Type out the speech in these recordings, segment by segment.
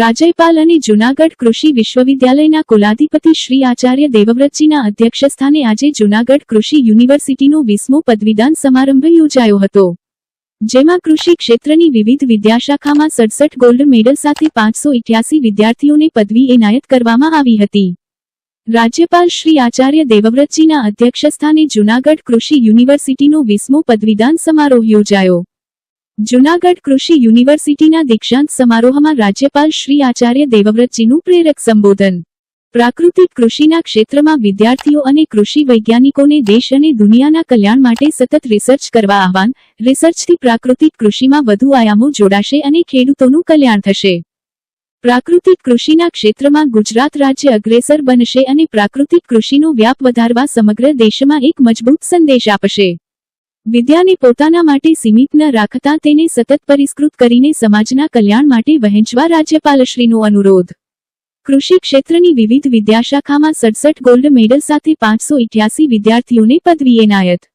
રાજ્યપાલ અને જૂનાગઢ કૃષિ વિશ્વવિદ્યાલયના કુલાધિપતિ શ્રી આચાર્ય દેવવ્રતજીના અધ્યક્ષસ્થાને આજે જૂનાગઢ કૃષિ યુનિવર્સિટીનો વીસમો પદવીદાન સમારંભ યોજાયો હતો, જેમાં કૃષિ ક્ષેત્રની વિવિધ વિદ્યાશાખામાં સડસઠ ગોલ્ડ મેડલ સાથે પાંચસો ઇઠ્યાસી વિદ્યાર્થીઓને પદવી એનાયત કરવામાં આવી હતી. રાજ્યપાલ શ્રી આચાર્ય દેવવ્રતજીના અધ્યક્ષસ્થાને જૂનાગઢ કૃષિ યુનિવર્સિટીનો વીસમો પદવીદાન સમારોહ યોજાયો. જૂનાગઢ કૃષિ યુનિવર્સિટીના દીક્ષાંત સમારોહમાં રાજ્યપાલ શ્રી આચાર્ય દેવવ્રતજીનું પ્રેરક સંબોધન. પ્રાકૃતિક કૃષિના ક્ષેત્રમાં વિદ્યાર્થીઓ અને કૃષિ વૈજ્ઞાનિકોને દેશ અને દુનિયાના કલ્યાણ માટે સતત રિસર્ચ કરવા આહવાન રિસર્ચથી પ્રાકૃતિક કૃષિમાં વધુ આયામો જોડાશે અને ખેડૂતોનું કલ્યાણ થશે. પ્રાકૃતિક કૃષિના ક્ષેત્રમાં ગુજરાત રાજ્ય અગ્રેસર બનશે અને પ્રાકૃતિક કૃષિનો વ્યાપ વધારવા સમગ્ર દેશમાં એક મજબૂત સંદેશ આપશે. વિદ્યાને પોતાના માટે સીમિત ન રાખતા તેને સતત પરિષ્કૃત કરીને સમાજના કલ્યાણ માટે વહેંચવા રાજ્યપાલશ્રીનો અનુરોધ. કૃષિ ક્ષેત્રની વિવિધ વિદ્યાશાખામાં સડસઠ ગોલ્ડ મેડલ સાથે પાંચસો વિદ્યાર્થીઓને પદવી એનાયત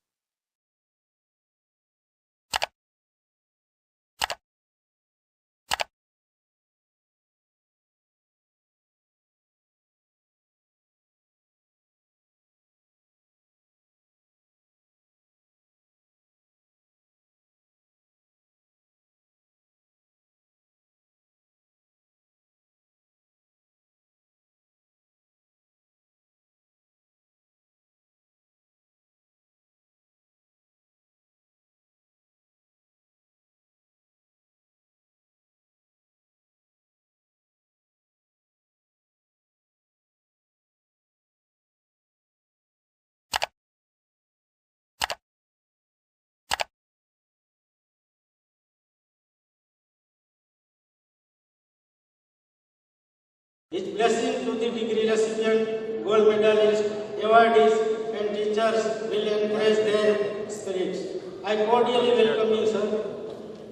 His blessing to the degree recipient, gold medalist, awardees, and teachers will encourage their spirits. I cordially welcome you, sir.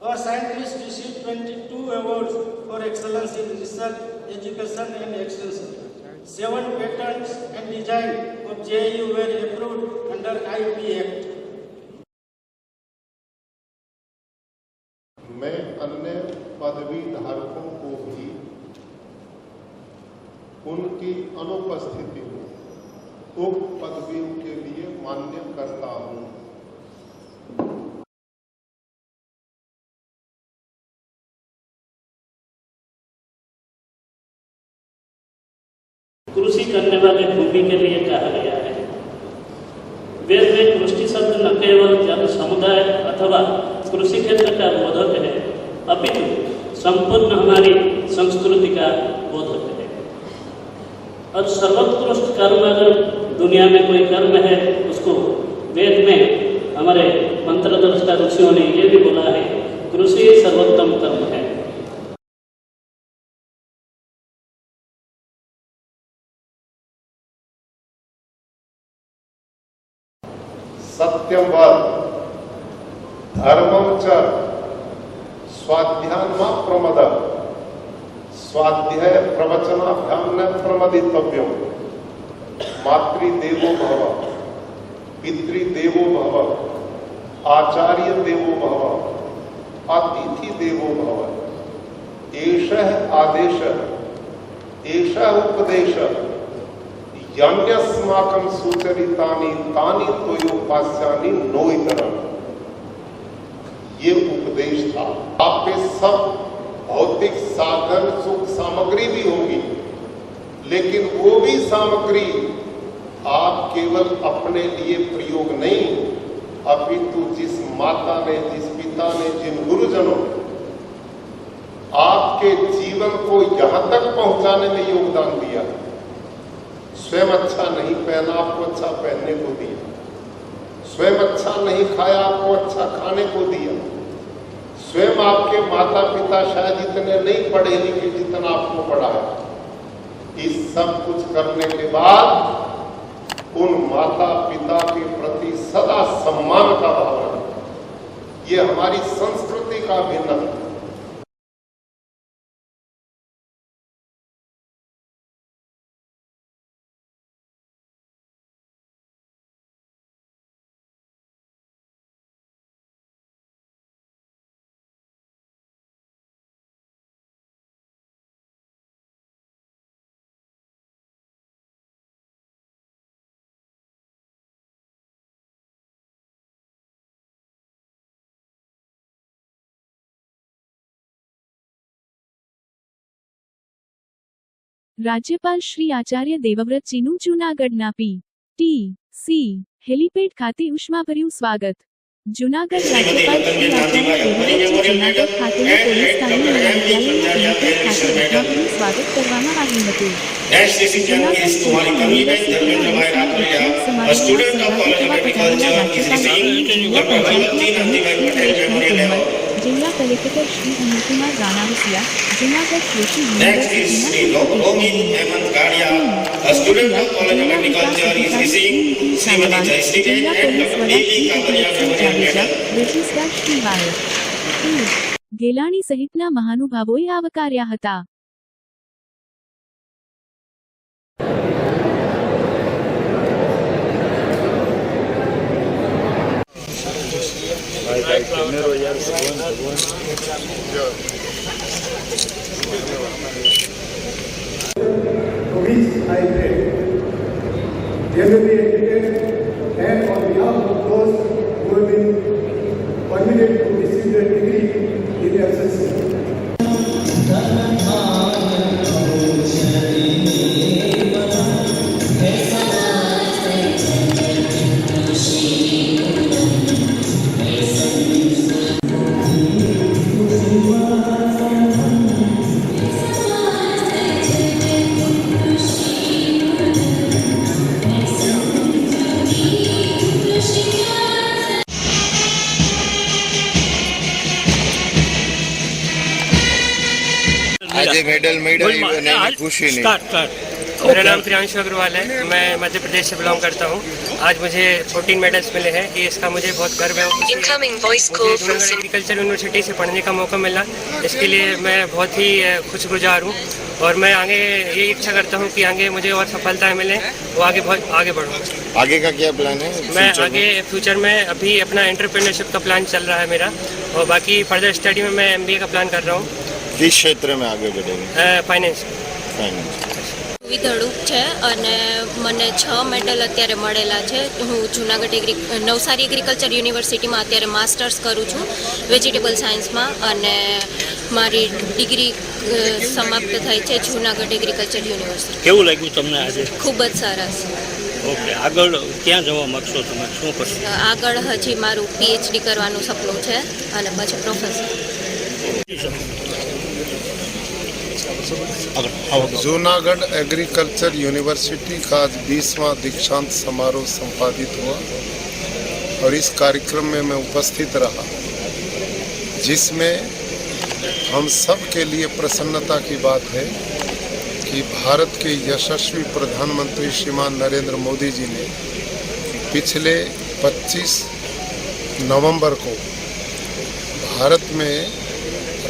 Our scientists received 22 awards for excellence in research, education, and extension. Seven patents and design of JU were approved under IP Act. उनकी अनुपस्थिति में उक्त पदवियों के लिए मान्य करता हूँ। कृषि करने वाले भूमि के लिए कहा गया है। वेद में कृषि शब्द न केवल जन समुदाय अथवा कृषि क्षेत्र का बोधक है, अपितु संपूर्ण हमारी संस्कृति का बोधक है। और सर्वोत्कृष्ट कर्म अगर दुनिया में कोई कर्म है, उसको वेद में हमारे मंत्रदर्शका ऋषियों ने ये भी बोला है, कृषि सर्वोत्तम कर्म है। सत्यम वद। धर्मम च। स्वाध्यान प्रमद स्वाध्याय प्रवचनाभ्याम न प्रमदितव्यम मातृदेवो भव, पितृदेवो भव आचार्य देवो भव अतिथि देवो भव। एष आदेश, एष उपदेश यज्ञस्माकं सुचरितानि तानि त्वयोपास्यानि नोइतरम ये उपदेश था आप सब भौतिक साधन, सुख सामग्री भी होगी, लेकिन वो भी सामग्री आप केवल अपने लिए प्रयोग नहीं, अपितु जिस माता ने, जिस पिता ने, जिन गुरुजनों आपके जीवन को यहाँ तक पहुँचाने में योगदान दिया, स्वयं अच्छा नहीं पहना, आपको अच्छा पहनने को दिया, स्वयं अच्छा नहीं खाया, आपको अच्छा खाने को दिया। स्वयं आपके माता पिता शायद इतने नहीं पढ़े लिखे जितना आपको पढ़ा है। इस सब कुछ करने के बाद उन माता पिता के प्रति सदा सम्मान का भाव रखना। ये हमारी संस्कृति का भिन्न है। રાજ્યપાલ શ્રી આચાર્ય દેવવ્રતજીનું જૂનાગઢના પી ટી. સી. હેલીપેડ ખાતે ઉષ્માભર્યું સ્વાગત. જૂનાગઢ રાજ્યપાલ શ્રી આચાર્ય દેવવ્રતજી જૂનાગઢ ખાતેના પોલીસ મહાવિદ્યાલયના હેલીપેડ ખાતે ઉષ્માભર્યું સ્વાગત કરવામાં આવ્યું હતું. Kumari Kamini, Dharmendra Bhai Rathoriya, a student of College of Agriculture, is receiving Dr. Bhagwati Nandibhai Patel Memorial Award. જિલ્લા કલેક્ટર શ્રી અનિલકુમાર રાણાવસિયા જૂનાગઢ કૃષિ is Sri Romin Hemant Gadia, a student of College of Agriculture, is receiving Srimati Jayasri Jain and Dr. D.B. Kavaria Memorial Medal. Registrar Shri Y Gelani સહિતના મહાનુભાવોએ આવકાર્યા હતા Ahí primero ya el segundo, आज medal medal खुशी नहीं। मेरा नाम प्रियांशु अग्रवाल है। मैं मध्य प्रदेश से बिलोंग करता हूँ। आज मुझे 14 मेडल्स मिले हैं ये इसका मुझे बहुत गर्व है एग्रीकल्चर यूनिवर्सिटी से पढ़ने का मौका मिला। इसके लिए मैं बहुत ही खुशगुजार हूँ और मैं आगे ये इच्छा करता हूँ कि आगे मुझे और सफलताएँ मिले। वो आगे बहुत आगे बढ़ूँ। आगे का क्या प्लान है? मैं आगे फ्यूचर में अभी अपना एंटरप्रेन्योरशिप का प्लान चल रहा है मेरा। और बाकी फर्दर स्टडी में मैं एमबीए का प्लान कर रहा हूँ। किस क्षेत्र में आगे बढ़ेंगे फाइनेंस फाइनेंस વિધડુક છે અને મને છ મેડલ અત્યારે મળેલા છે હું જુનાગઢ એગ્રી નવસારી એગ્રીકલ્ચર યુનિવર્સિટીમાં અત્યારે માસ્ટર્સ કરું છું વેજીટેબલ સાયન્સમાં અને મારી ડિગ્રી અ, સમાપ્ત થઈ છે જુનાગઢ એગ્રીકલ્ચર યુનિવર્સિટી કેવું લાગ્યું તમને આજે ખૂબ જ સરસ ઓકે આગળ ક્યાં જવા માંગશો તમે શું કરશો આગળ હજી મારું પીએચડી કરવાનું સપનું છે અને પછી પ્રોફેસર जूनागढ़ एग्रीकल्चर यूनिवर्सिटी का आज बीसवां दीक्षांत समारोह संपादित हुआ और इस कार्यक्रम में मैं उपस्थित रहा, जिसमें हम सब के लिए प्रसन्नता की बात है कि भारत के यशस्वी प्रधानमंत्री श्रीमान नरेंद्र मोदी जी ने पिछले 25 नवंबर को भारत में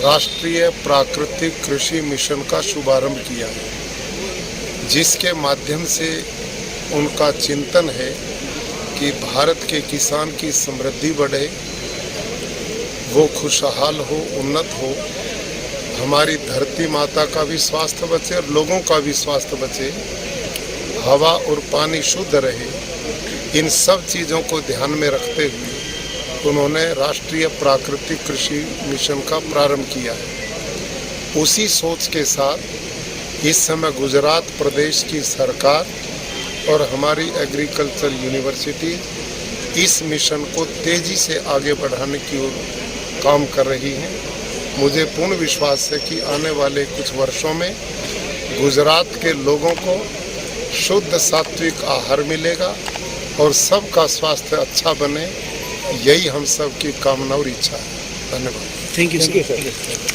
राष्ट्रीय प्राकृतिक कृषि मिशन का शुभारंभ किया है, जिसके माध्यम से उनका चिंतन है कि भारत के किसान की समृद्धि बढ़े, वो खुशहाल हो, उन्नत हो, हमारी धरती माता का भी स्वास्थ्य बचे और लोगों का भी स्वास्थ्य बचे, हवा और पानी शुद्ध रहे। इन सब चीज़ों को ध्यान में रखते हुए उन्होंने राष्ट्रीय प्राकृतिक कृषि मिशन का प्रारंभ किया है। उसी सोच के साथ इस समय गुजरात प्रदेश की सरकार और हमारी एग्रीकल्चर यूनिवर्सिटी इस मिशन को तेज़ी से आगे बढ़ाने की ओर काम कर रही है। मुझे पूर्ण विश्वास है कि आने वाले कुछ वर्षों में गुजरात के लोगों को शुद्ध सात्विक आहार मिलेगा और सबका स्वास्थ्य अच्छा बने यही हम सब की कामना और इच्छा है। धन्यवाद। थैंक यू सर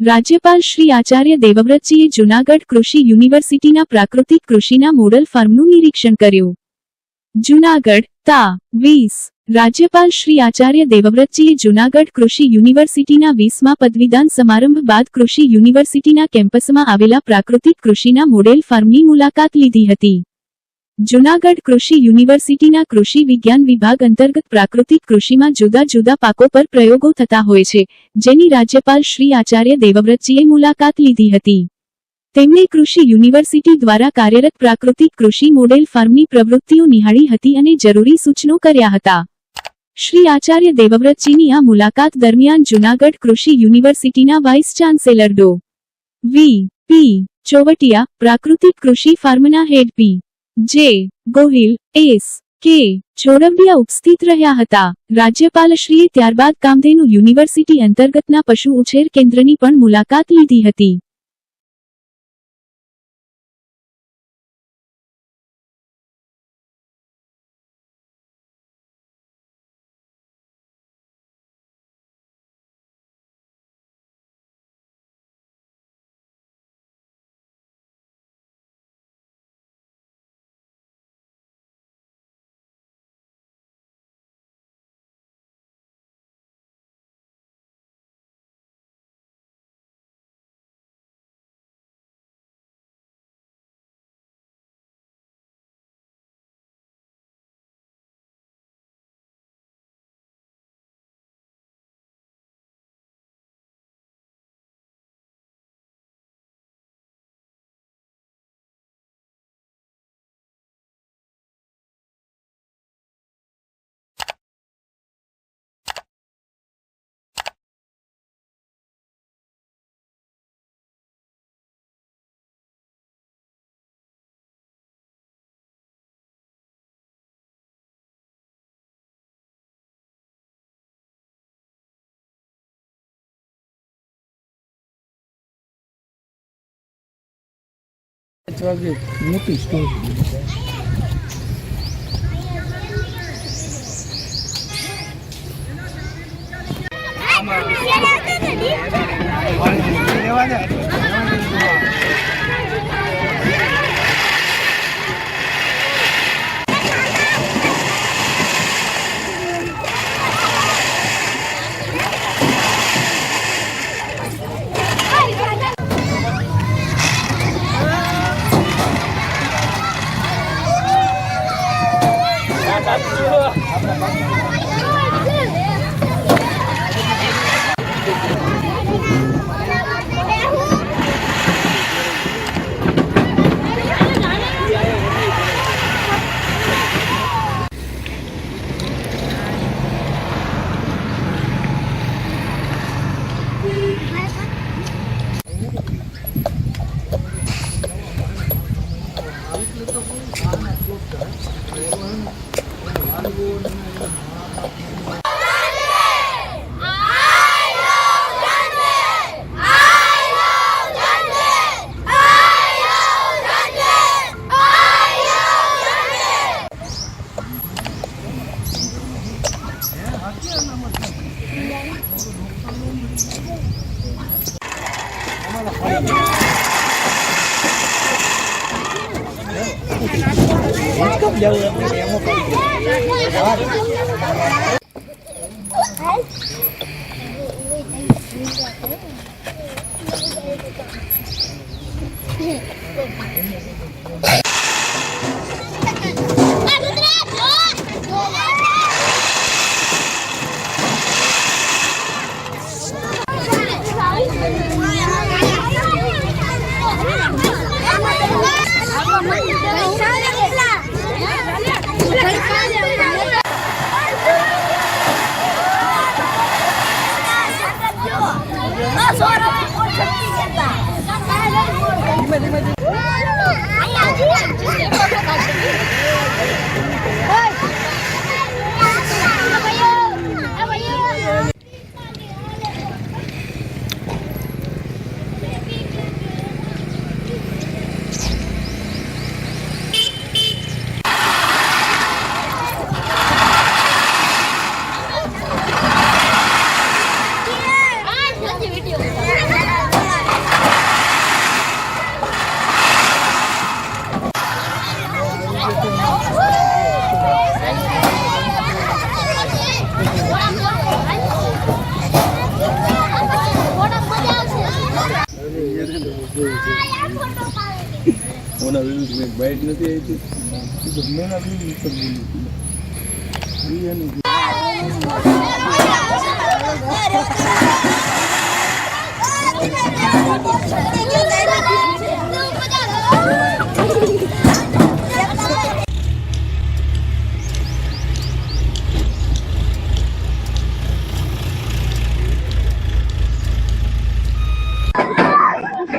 રાજ્યપાલ શ્રી આચાર્ય દેવવ્રતજીએ જૂનાગઢ કૃષિ યુનિવર્સિટીના પ્રાકૃતિક કૃષિના મોડલ ફાર્મનું નિરીક્ષણ કર્યું. જૂનાગઢ, તા, વીસ. રાજ્યપાલ શ્રી આચાર્ય દેવવ્રતજીએ જૂનાગઢ કૃષિ યુનિવર્સિટીના વીસમા પદવીદાન સમારંભ બાદ કૃષિ યુનિવર્સિટીના કેમ્પસમાં આવેલા પ્રાકૃતિક કૃષિના મોડેલ ફાર્મની મુલાકાત લીધી હતી. જૂનાગઢ કૃષિ યુનિવર્સિટીના કૃષિ વિજ્ઞાન વિભાગ અંતર્ગત પ્રાકૃતિક કૃષિમાં જુદા જુદા પાકો પર પ્રયોગો થતા હોય છે, જેની રાજ્યપાલ શ્રી આચાર્ય દેવવ્રતજીએ મુલાકાત લીધી હતી. તેમણે કૃષિ યુનિવર્સિટી દ્વારા કાર્યરત પ્રાકૃતિક કૃષિ મોડેલ ફાર્મની પ્રવૃત્તિઓ નિહાળી હતી અને જરૂરી સૂચનો કર્યા હતા. શ્રી આચાર્ય દેવવ્રતજીની આ મુલાકાત દરમિયાન જૂનાગઢ કૃષિ યુનિવર્સિટીના વાઇસ ચાન્સેલર ડો. વી. પી. ચોવટિયા, પ્રાકૃતિક કૃષિ ફાર્મના હેડ પી. જે ગોહિલ, એસ, કે છોરવડિયા ઉપસ્થિત રહ્યા હતા. રાજ્યપાલશ્રીએ ત્યારબાદ કામધેનુ યુનિવર્સિટી અંતર્ગતના પશુ ઉછેર કેન્દ્રની પણ મુલાકાત લીધી હતી. Video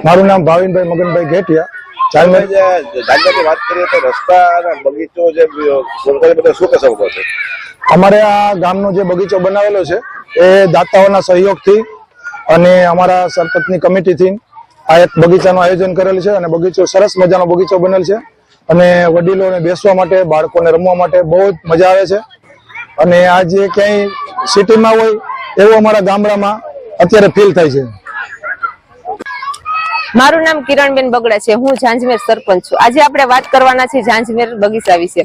મારું નામ ભાવિનભાઈ મગનભાઈ ઘેટિયા જાગૃતિ વાત કરીએ તો રસ્તા અને બગીચો જે સરકારી બધા શું છો? અમારે આ ગામનો જે બગીચો બનાવેલો છે એ દાતાઓના સહયોગથી અને અમારા સરપંચની કમિટીથી આ એક બગીચાનું આયોજન કરેલ છે અને બગીચો સરસ મજાનો બગીચો બનેલ છે. અને વડીલોને બેસવા માટે બાળકોને રમવા માટે બહુ જ મજા આવે છે. અને આ જે ક્યાંય સિટીમાં હોય એવું અમારા ગામડામાં અત્યારે ફીલ થાય છે. મારું નામ કિરણબેન બગડા છે. હું ઝાંઝમેર સરપંચ છું. આજે આપણે વાત કરવાના છે ઝાંઝમેર બગીચા વિશે.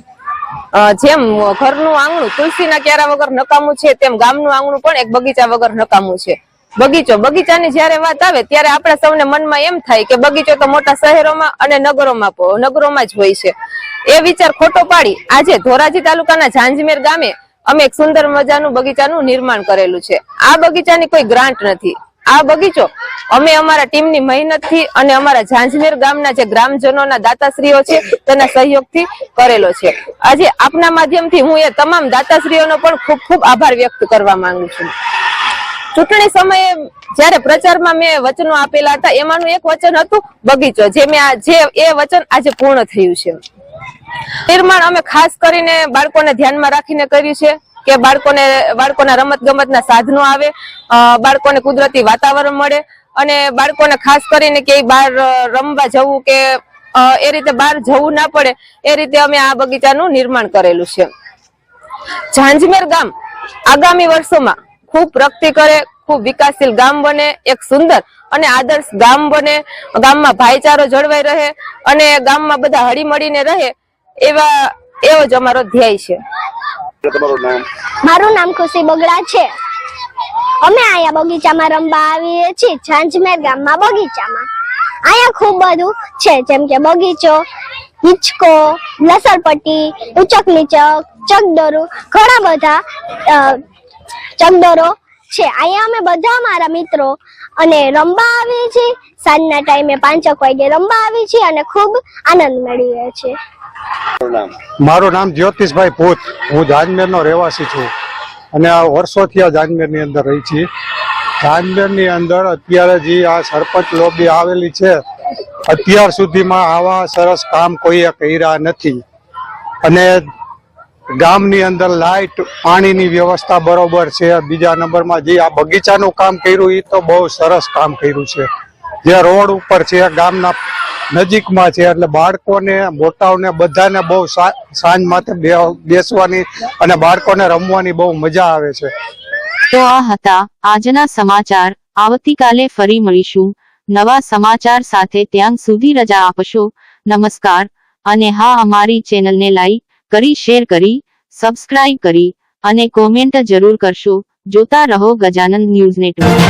જેમ ઘરનું આંગણું, તુલસીના ક્યારા વગર નકામું છે, તેમ ગામનું આંગણું પણ એક બગીચા વગર નકામું છે. બગીચો, બગીચાની જયારે વાત આવે ત્યારે આપણા સૌને મનમાં એમ થાય કે બગીચો તો મોટા શહેરોમાં અને નગરોમાં નગરોમાં જ હોય છે. એ વિચાર ખોટો પાડી આજે ધોરાજી તાલુકાના ઝાંઝમેર ગામે અમે એક સુંદર મજાનું બગીચાનું નિર્માણ કરેલું છે. આ બગીચાની કોઈ ગ્રાન્ટ નથી. આ બગીચો, અમે અમારા ટીમની મહેનતથી અને અમારા ઝાંઝમેર ગામના જે ગ્રામજનોના દાતાશ્રીઓ છે, તેના સહયોગથી કરેલો છે. આજે આપના માધ્યમથી હું એ તમામ દાતાશ્રીઓનો પણ ખૂબ ખૂબ આભાર વ્યક્ત કરવા માંગુ છું. ચૂંટણી સમયે જ્યારે પ્રચારમાં મેં વચનો આપેલા હતા, એમાંનું એક વચન હતું બગીચો, જે મેં જે એ વચન આજે પૂર્ણ થયું છે. નિર્માણ અમે ખાસ કરીને બાળકોને ધ્યાનમાં રાખીને કર્યું છે. કે બાળકોને, બાળકોના રમત ગમતના સાધનો આવે બાળકોને કુદરતી વાતાવરણ મળે અને બાળકોને ખાસ કરીને કે બહાર રમવા જવું કે એ રીતે બહાર જવું ના પડે, એ રીતે અમે આ બગીચાનું નિર્માણ કરેલું છે. ઝાંઝમેર ગામ આગામી વર્ષોમાં ખૂબ પ્રગતિ કરે, ખૂબ વિકાસશીલ ગામ બને, એક સુંદર અને આદર્શ ગામ બને, ગામમાં ભાઈચારો જળવાઈ રહે અને ગામમાં બધા હળીમળીને રહે, એવા, એવો જ અમારો ધ્યેય છે. મારું નામ ખુશી બગડા છે. અમે અહીંયા બગીચામાં રમવા આવીએ છીએ ઝાંઝમેર ગામમાં બગીચામાં. અહીંયા ખૂબ બધું છે જેમ કે બગીચો હિંચકો લસણપટ્ટી ઉચક નીચક ચકદોરો ઘણા બધા અ, ચકદોરો છે. અહીંયા અમે બધા મારા મિત્રો અને રમવા આવીએ છીએ. સાંજના ટાઈમે પાંચક વાગે રમવા આવીએ છીએ અને ખૂબ આનંદ મેળવીએ છીએ. મારું નામ? જ્યોતિષભાઈ ભૂત. હું જાનમેરનો રહેવાસી છું. અને આ વર્ષોથી આ જાનમેરની અંદર રહી છીએ. જાનમેરની અંદર અત્યારે જે આ સરપંચ લોબી આવેલી છે અત્યાર સુધીમાં આવા સરસ કામ કોઈએ કર્યા નથી. અને ગામની અંદર લાઇટ, પાણીની વ્યવસ્થા બરોબર છે. બીજા નંબરમાં જે આ બગીચાનું કામ કર્યું એ તો બહુ સરસ કામ કર્યું છે. જે રોડ ઉપર છે, ગામના નજીકમાં છે, એટલે બાળકોને, મોટાઓને બધાને બહુ સાંજ માથે બેસવાની અને બાળકોને રમવાની બહુ મજા આવે છે. તો આ હતા આજના સમાચાર. આવતીકાલે ફરી મળીશું. નવા સમાચાર સાથે ત્યાં સુધી રજા આપશો. નમસ્કાર. અને હા, અમારી ચેનલને લાઈક કરી શેર કરી સબસ્ક્રાઇબ કરી અને કોમેન્ટ જરૂર કરશો. જોતા રહો ગજાનંદ ન્યૂઝ નેટવર્ક.